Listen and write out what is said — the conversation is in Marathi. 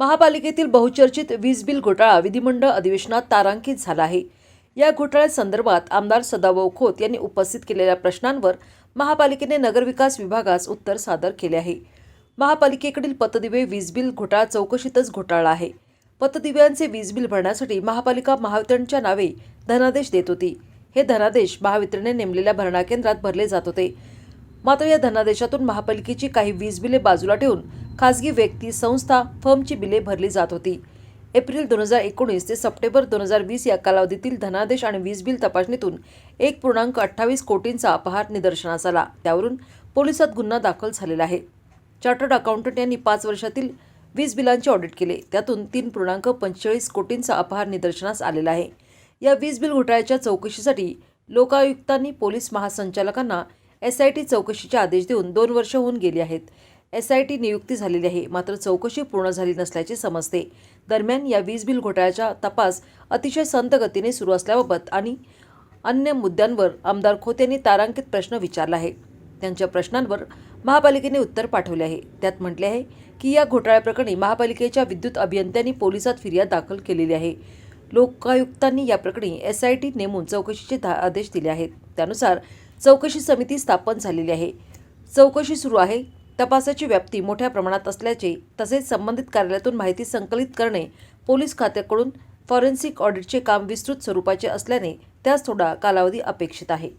महापालिकेतील बहुचर्चित वीज बिल घोटाळा विधिमंडळ अधिवेशनात तारांकित झाला आहे. या घोटाळ्यासंदर्भात आमदार सदाभाऊ खोत यांनी उपस्थित केलेल्या प्रश्नांवर महापालिकेने नगरविकास विभागास उत्तर सादर केले आहे. महापालिकेकडील पतदिवे वीज बिल घोटाळा चौकशीतच घोटाळला आहे. पतदिव्यांचे वीज बिल भरण्यासाठी महापालिका महावितरणच्या नावे धनादेश देत होती. हे धनादेश महावितरणने नेमलेल्या भरणा केंद्रात भरले जात होते. मात्र या धनादेशातून महापालिकेची काही वीज बिले बाजूला ठेवून खासगी व्यक्ती संस्था फर्मची बिले भरली जात होती. एप्रिल दोन हजार एकोणीस ते सप्टेंबर दोन हजार वीस या कालावधीतील धनादेश आणि वीज बिल तपासणीतून एक पूर्णांक अठ्ठावीस कोटींचा अपहार निदर्शनास आला. त्यावरून पोलिसात गुन्हा दाखल झालेला आहे. चार्टर्ड अकाउंटंट यांनी पाच वर्षातील वीज बिलांचे ऑडिट केले. त्यातून तीन पूर्णांक पंचेचाळीस कोटींचा अपहार निदर्शनास आलेला आहे. या वीज बिल घोटाळ्याच्या चौकशीसाठी लोकायुक्तांनी पोलीस महासंचालकांना एस आय टी चौकशीचे आदेश देऊन दोन वर्ष होऊन गेली आहेत. एस आय टी नियुक्ती झालेली आहे. मात्र चौकशी पूर्ण झाली नसल्याचे समजते. दरम्यान या वीज बिल घोटाळ्याचा तपास अतिशय संत गतीने सुरू असल्याबाबत आणि अन्य मुद्द्यांवर आमदार खोत यांनी तारांकित प्रश्न विचारला आहे. त्यांच्या प्रश्नांवर महापालिकेने उत्तर पाठवले आहे. त्यात म्हटले आहे की या घोटाळ्याप्रकरणी महापालिकेच्या विद्युत अभियंत्यांनी पोलिसात फिर्याद दाखल केलेली आहे. लोकायुक्तांनी या प्रकरणी एस आय टी नेमून चौकशीचे आदेश दिले आहेत. त्यानुसार चौकशी समिती स्थापन झालेली आहे. चौकशी सुरू आहे. तपासाची व्याप्ती मोठ्या प्रमाणात असल्याचे तसेच संबंधित कार्यालयातून माहिती संकलित करणे पोलीस खात्याकडून फॉरेन्सिक ऑडिटचे काम विस्तृत स्वरूपाचे असल्याने त्यास थोडा कालावधी अपेक्षित आहे.